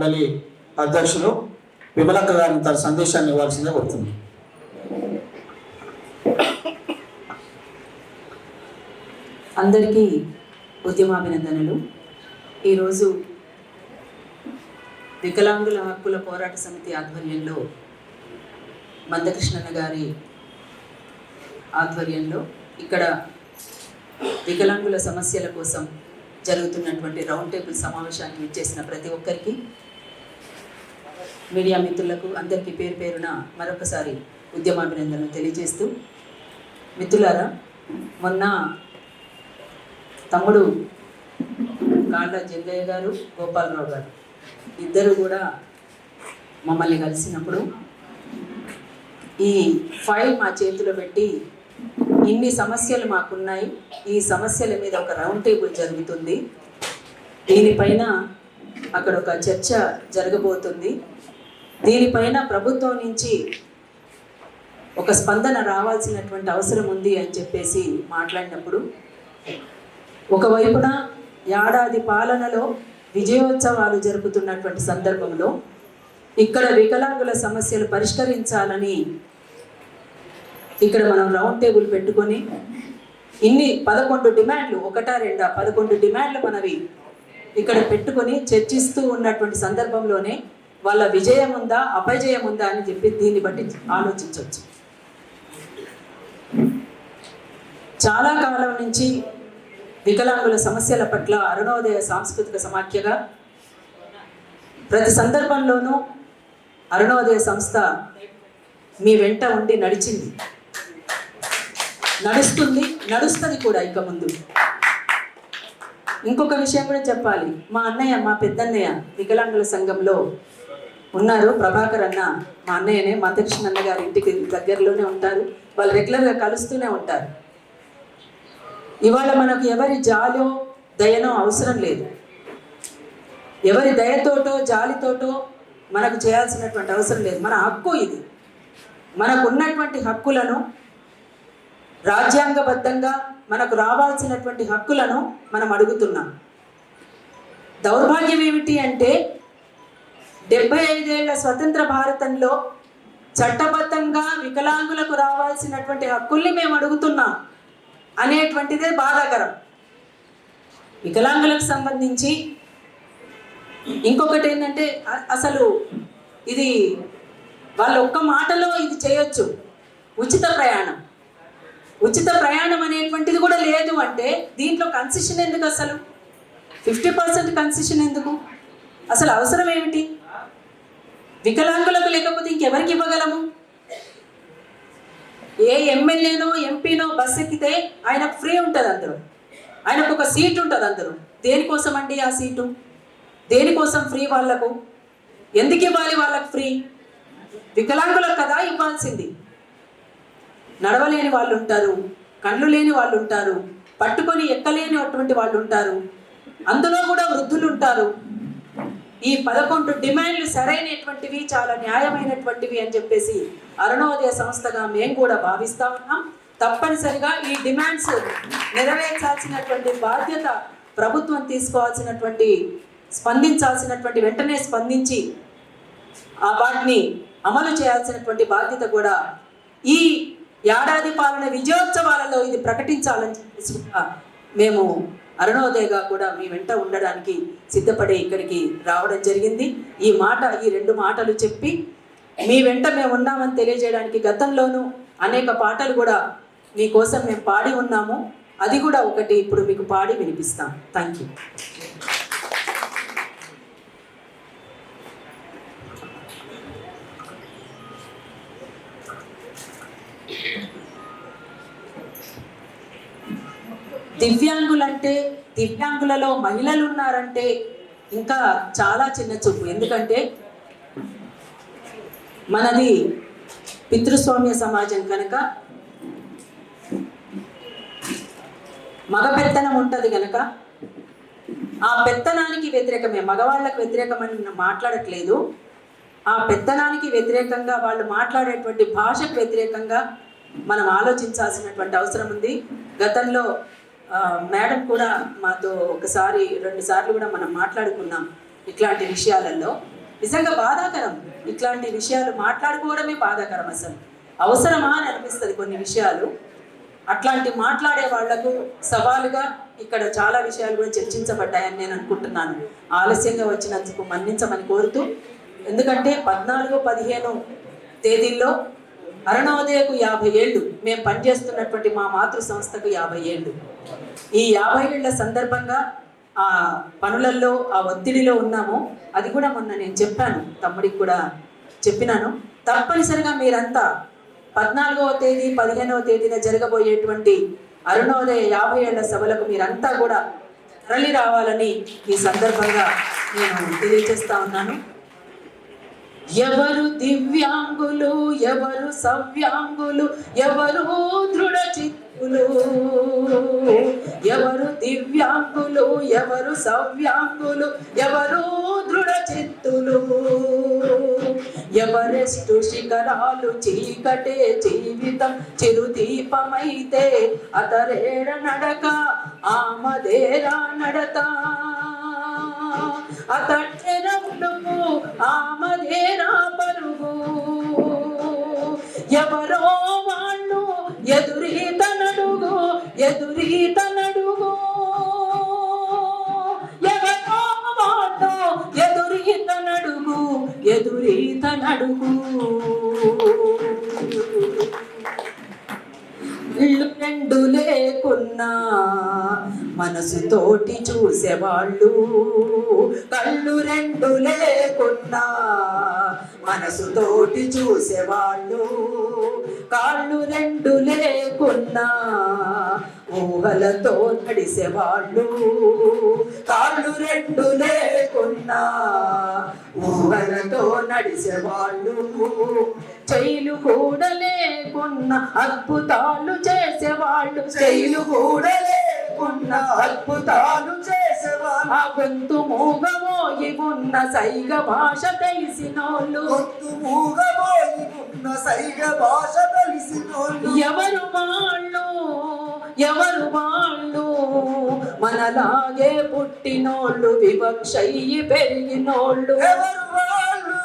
మండలి అధ్యక్షులు విమలక్క గారిని తన సందేశాన్ని ఇవ్వాల్సిందే కోరుతుంది అందరికీ ఉద్యమాభినందనలు. ఈరోజు వికలాంగుల హక్కుల పోరాట సమితి ఆధ్వర్యంలో మందకృష్ణన్న గారి ఆధ్వర్యంలో ఇక్కడ వికలాంగుల సమస్యల కోసం జరుగుతున్నటువంటి రౌండ్ టేబుల్ సమావేశానికి ఇచ్చేసిన ప్రతి ఒక్కరికి మీడియా మిత్రులకు అందరికీ పేరు పేరున మరొకసారి ఉద్యమాభినందనలు తెలియజేస్తూ మిత్రులారా మొన్న తమ్ముడు కాళ్ళ జంగయ్య గారు గోపాలరావు గారు ఇద్దరు కూడా మమ్మల్ని కలిసినప్పుడు ఈ ఫైల్ మా చేతిలో పెట్టి ఇన్ని సమస్యలు మాకున్నాయి ఈ సమస్యల మీద ఒక రౌండ్ టేబుల్ జరుగుతుంది. దీనిపైన అక్కడ ఒక చర్చ జరగబోతుంది. దీనిపైన ప్రభుత్వం నుంచి ఒక స్పందన రావాల్సినటువంటి అవసరం ఉంది అని చెప్పేసి మాట్లాడినప్పుడు ఒకవైపున ఏడాది పాలనలో విజయోత్సవాలు జరుపుతున్నటువంటి సందర్భంలో ఇక్కడ వికలాంగుల సమస్యలు పరిష్కరించాలని ఇక్కడ మనం రౌండ్ టేబుల్ పెట్టుకొని ఇన్ని పదకొండు డిమాండ్లు ఒకటా రెండా పదకొండు డిమాండ్లు మనవి ఇక్కడ పెట్టుకొని చర్చిస్తూ ఉన్నటువంటి సందర్భంలోనే వాళ్ళ విజయం ఉందా అపజయం ఉందా అని చెప్పి దీన్ని బట్టి ఆలోచించవచ్చు. చాలా కాలం నుంచి వికలాంగుల సమస్యల పట్ల అరుణోదయ సాంస్కృతిక సమాఖ్యగా ప్రతి సందర్భంలోనూ అరుణోదయ సంస్థ మీ వెంట ఉండి నడిచింది. నడుస్తుంది నడుస్తుంది కూడా ఇక ముందు. ఇంకొక విషయం కూడా చెప్పాలి. మా అన్నయ్య మా పెద్దన్నయ్య వికలాంగుల సంఘంలో ఉన్నారు. ప్రభాకర్ అన్న మా అన్నయ్యనే మందకృష్ణ అన్న గారి ఇంటికి దగ్గరలోనే ఉంటారు. వాళ్ళు రెగ్యులర్గా కలుస్తూనే ఉంటారు. ఇవాళ మనకు ఎవరి జాలో దయనో అవసరం లేదు. ఎవరి దయతోటో జాలితోటో మనకు చేయాల్సినటువంటి అవసరం లేదు. మన హక్కు ఇది. మనకు ఉన్నటువంటి హక్కులను రాజ్యాంగబద్ధంగా మనకు రావాల్సినటువంటి హక్కులను మనం అడుగుతున్నాం. దౌర్భాగ్యం ఏమిటి అంటే డెబ్బై ఐదేళ్ళ స్వతంత్ర భారతంలో చట్టబద్ధంగా వికలాంగులకు రావాల్సినటువంటి హక్కుల్ని మేము అడుగుతున్నాం. అనేటువంటిదే బాధాకరం. వికలాంగులకు సంబంధించి ఇంకొకటి ఏంటంటే అసలు ఇది వాళ్ళ ఒక్క మాటలో ఇది చేయొచ్చు. ఉచిత ప్రయాణం. ఉచిత ప్రయాణం అనేటువంటిది కూడా లేదు అంటే దీంట్లో కన్సెషన్ ఎందుకు అసలు? ఫిఫ్టీ పర్సెంట్ కన్సెషన్ ఎందుకు? అసలు అవసరం ఏమిటి? వికలాంగులకు లేకపోతే ఇంకెవరికి ఇవ్వగలము? ఏ ఎమ్మెల్యేనో ఎంపీనో బస్ ఎక్కితే ఆయన ఫ్రీ ఉంటుంది అందరూ. ఆయనకు ఒక సీట్ ఉంటుంది అందరూ. దేనికోసం అండి ఆ సీటు? దేనికోసం ఫ్రీ వాళ్ళకు? ఎందుకు ఇవ్వాలి వాళ్ళకు ఫ్రీ? వికలాంగులకు కదా ఇవ్వాల్సింది. నడవలేని వాళ్ళు ఉంటారు కళ్ళు లేని వాళ్ళు ఉంటారు పట్టుకొని ఎక్కలేనిటువంటి వాళ్ళు ఉంటారు. అందులో కూడా వృద్ధులు ఉంటారు. ఈ పదకొండు డిమాండ్లు సరైనటువంటివి చాలా న్యాయమైనటువంటివి అని చెప్పేసి అరుణోదయ సంస్థగా మేము కూడా భావిస్తా ఉన్నాం. తప్పనిసరిగా ఈ డిమాండ్స్ నెరవేర్చాల్సినటువంటి బాధ్యత ప్రభుత్వం తీసుకోవాల్సినటువంటి స్పందించాల్సినటువంటి వెంటనే స్పందించి ఆ వాటిని అమలు చేయాల్సినటువంటి బాధ్యత కూడా ఈ ఏడాది పాలన విజయోత్సవాలలో ఇది ప్రకటించాలని చెప్పేసి మేము అరుణోదయగా కూడా మీ వెంట ఉండడానికి సిద్ధపడే ఇక్కడికి రావడం జరిగింది. ఈ మాట ఈ రెండు మాటలు చెప్పి మీ వెంట మేము ఉన్నామని తెలియజేయడానికి గతంలోనూ అనేక పాటలు కూడా మీకోసం మేము పాడి ఉన్నాము. అది కూడా ఒకటి ఇప్పుడు మీకు పాడి వినిపిస్తాం. థ్యాంక్ యూ దివ్యాంగులంటే దివ్యాంగులలో మహిళలు ఉన్నారంటే ఇంకా చాలా చిన్న చూపు. ఎందుకంటే మనది పితృస్వామ్య సమాజం కనుక మగ పెత్తనం ఉంటుంది కనుక ఆ పెత్తనానికి వ్యతిరేకమే. మగవాళ్ళకు వ్యతిరేకమని మాట్లాడట్లేదు. ఆ పెత్తనానికి వ్యతిరేకంగా వాళ్ళు మాట్లాడేటువంటి భాషకు వ్యతిరేకంగా మనం ఆలోచించాల్సినటువంటి అవసరం ఉంది. గతంలో మేడం కూడా మాతో ఒకసారి రెండు సార్లు కూడా మనం మాట్లాడుకున్నాం ఇట్లాంటి విషయాలలో. నిజంగా బాధాకరం. ఇట్లాంటి విషయాలు మాట్లాడుకోవడమే బాధాకరం అసలు. అవసరమా అని అనిపిస్తుంది కొన్ని విషయాలు. అట్లాంటి మాట్లాడే వాళ్ళకు సవాలుగా ఇక్కడ చాలా విషయాలు కూడా చర్చించబడ్డాయని నేను అనుకుంటున్నాను. ఆలస్యంగా వచ్చినందుకు మన్నించమని కోరుతూ ఎందుకంటే పద్నాలుగు పదిహేను తేదీల్లో అరుణోదయకు యాభై ఏళ్ళు. మేము పనిచేస్తున్నటువంటి మా మాతృ సంస్థకు యాభై ఏళ్ళు. ఈ యాభై ఏళ్ళ సందర్భంగా ఆ పనులలో ఆ ఒత్తిడిలో ఉన్నాము. అది కూడా మొన్న నేను చెప్పాను. తమ్ముడికి కూడా చెప్పినాను. తప్పనిసరిగా మీరంతా పద్నాలుగవ తేదీ పదిహేనవ తేదీన జరగబోయేటువంటి అరుణోదయ యాభై ఏళ్ళ సభలకు మీరంతా కూడా తరలి రావాలని ఈ సందర్భంగా నేను తెలియజేస్తా ఉన్నాను. ఎవరు దివ్యాంగులు ఎవరు సవ్యాంగులు ఎవరు దృఢ చిత్తులు? ఎవరు దివ్యాంగులు ఎవరు సవ్యాంగులు ఎవరు దృఢ చిత్తులు? ఎవరెస్టు శిఖరాలు చీకటే జీవితం చిరుదీపమైతే అతరేడ నడక ఆమదేరా నడత. అతట్ లేకున్నా మనసుతోటి చూసేవాళ్ళు. కళ్ళు రెండు లేకున్నా మనసుతోటి చూసేవాళ్ళు. కాళ్ళు రెండు లేకున్నా ఊహలతో నడిసేవాళ్ళు. కాళ్ళు రెండు లేకున్నా ఊహలతో నడిసేవాళ్ళు. చెయ్యిలు కూడా లేకున్నా అద్భుతాలు చేసేవాళ్ళు. చెయ్యిలు కూడా లేకున్నా అద్భుతాలు చేసేవాళ్ళు. గొంతు గొంతు మూగమోగి ఉన్న సైగ భాష తెలిసినోళ్ళు. మూగబోయి ఉన్న సైగ భాష తెలిసినోళ్ళు. ఎవరు వాళ్ళు ఎవరు వాళ్ళు మనలాగే పుట్టినోళ్ళు వివక్షయ్యి పెరిగినోళ్ళు. ఎవరు వాళ్ళు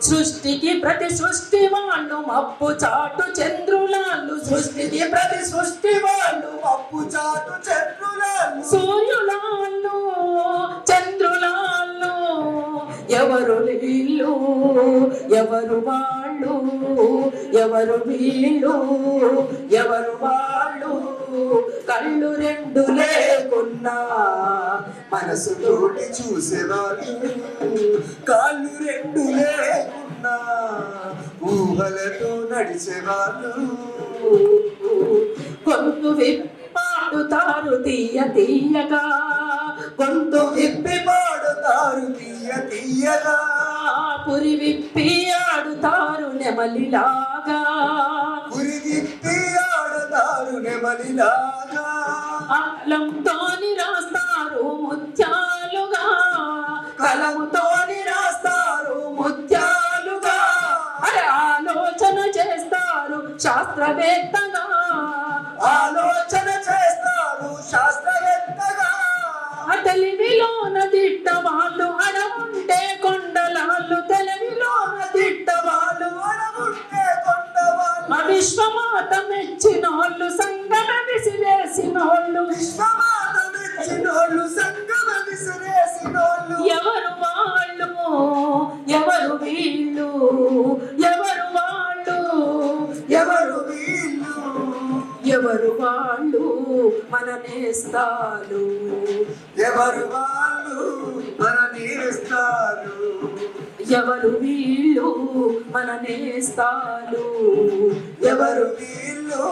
సృష్టికి ప్రతి సృష్టి వాళ్ళు మప్పు చాటు చంద్రులాలు సృష్టికి ప్రతి సృష్టి వాళ్ళు అప్పు చాటు చంద్రులాలు సూర్యులాలు చంద్రులాలు ఎవరు వీళ్ళు ఎవరు వాళ్ళు ఎవరు వీళ్ళు ఎవరు వాళ్ళు కళ్ళు రెండు లేకున్నా. మనసు తోటి చూసేవాళ్ళు కాళ్ళు రెండు లేకున్నా ఊహలతో నడిచేవాళ్ళు గొంతు విప్పాడుతారు తీయ తీయగా గొంతు విప్పి పాడుతారు తీయ తీయగా. పురి విప్పి ఆడుతారు నెమలిలాగా. ఉరి విప్పి ఆడతారు నెమలిలాగా. అల్లంతోని రాస్తారు ముత్యాలుగా. కలముతోని రాస్తారు ముత్యాలుగా. అరే ఆలోచన చేస్తారు శాస్త్రవేత్తగా. ఆలోచన చేస్తారు శాస్త్రవేత్తగా. తెలివిలోన దిట్ట వాళ్ళు అడవుంటే ఎవరు వాళ్ళు మన నేస్తాలు? ఎవరు వాళ్ళు మన నేస్తారు ఎవరు వీళ్ళు మన నేస్తాలు? ఎవరు వీళ్ళు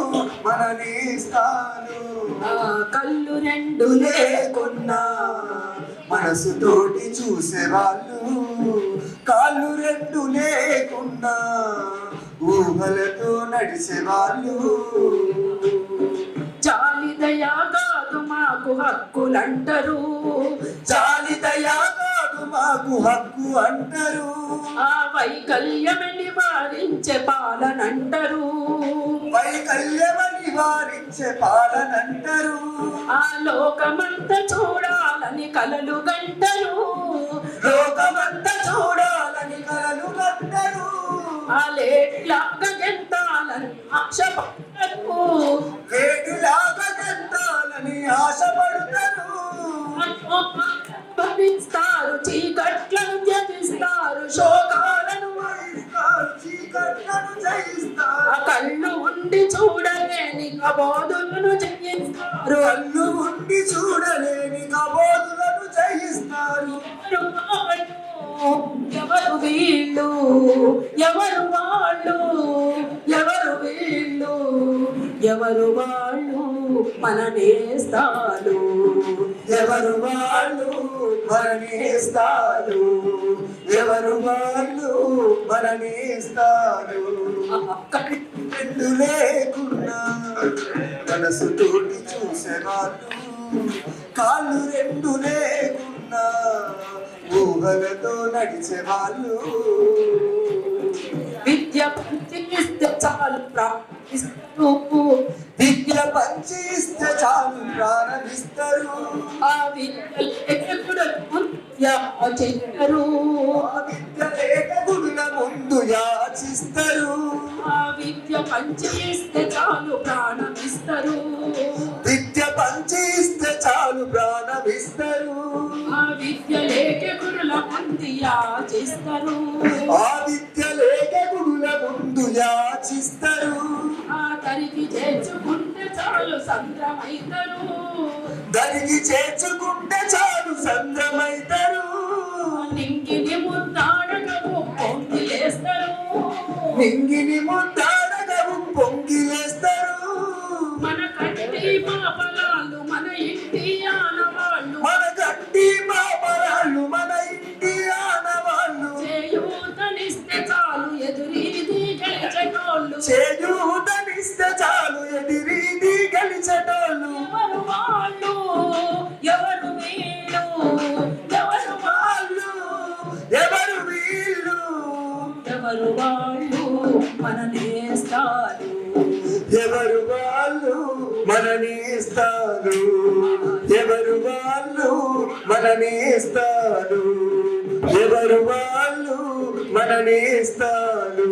మన నేస్తారు ఆ కళ్ళు రెండు లేకున్నా. మనసు తోటి చూసేవాళ్ళు కాళ్ళు రెండు లేకున్నా. ఊహలతో నడిచేవాళ్ళు దయా కాదు మాకు హక్కులంటారు. దయా కాదు మాకు హక్కు అంటారు. ఆ వైకల్యమని నివారించే పాలనంటారు. వైకల్యమని వారించే పాలనంటారు. ఆ లోకమంతా చూడాలని కలలు గంటరు. లోకమంతా చూడాలని కలలు కట్టరు ఆ లేట్లాగా గెంతాలని ఆశపడరు. కబోధులను జయిస్తారు. కళ్ళు ఉండి చూడలేని కబోదులను జయిస్తారు. ఎవరు వీళ్ళు? ఎవరు వాళ్ళు? ఎవరు వీళ్ళు? ఎవరు వాళ్ళు మన నేస్తాలు ఎవరు వాళ్ళు మరణిస్తారు ఎవరు వాళ్ళు మరణిస్తారు లేకున్నా మనసు తోటి కాళ్ళు రెండు లేకున్నా ఊహలతో నడిచేవాళ్ళు విద్య పంచిస్తే చాలు ప్రార్థిస్తూ విద్య పంచి ఇస్తే చాలు ప్రారంభిస్తారు. ఆ విద్య ఎక్కడ చెయ్యరు ఆ విద్య లేక గుడుల ముందు యాచిస్తారు. విద్య పంచిస్తే చాలు ప్రాణమిస్తారు. విద్య పంచి ఇస్తే చాలు ప్రాణమిస్తారు. ఆ విద్య లేక గురుల మంది యాచిస్తారు. ఆ విద్య లేక గుడుల ముందు యాచిస్తారు. ఆ తరికి చేర్చుకుంటే చాలు సంద్రమైతరు. దానికి చేర్చుకుంటే చాలు సంద్రమైతారు. నింగిని ముద్దాడగము పొంగిలేస్తారు మింగిని ముద్దాడగవు మననేస్తారు ఎవరు వాళ్ళు మననేస్తారు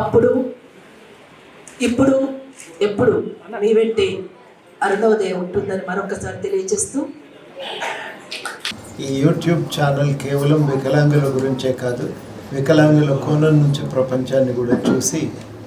అప్పుడు ఇప్పుడు ఎప్పుడు మీ వెంటే అరుణోదయం ఉంటుందని మరొకసారి తెలియజేస్తూ ఈ యూట్యూబ్ ఛానల్ కేవలం వికలాంగుల గురించే కాదు వికలాంగుల కోణం నుంచి ప్రపంచాన్ని కూడా చూసి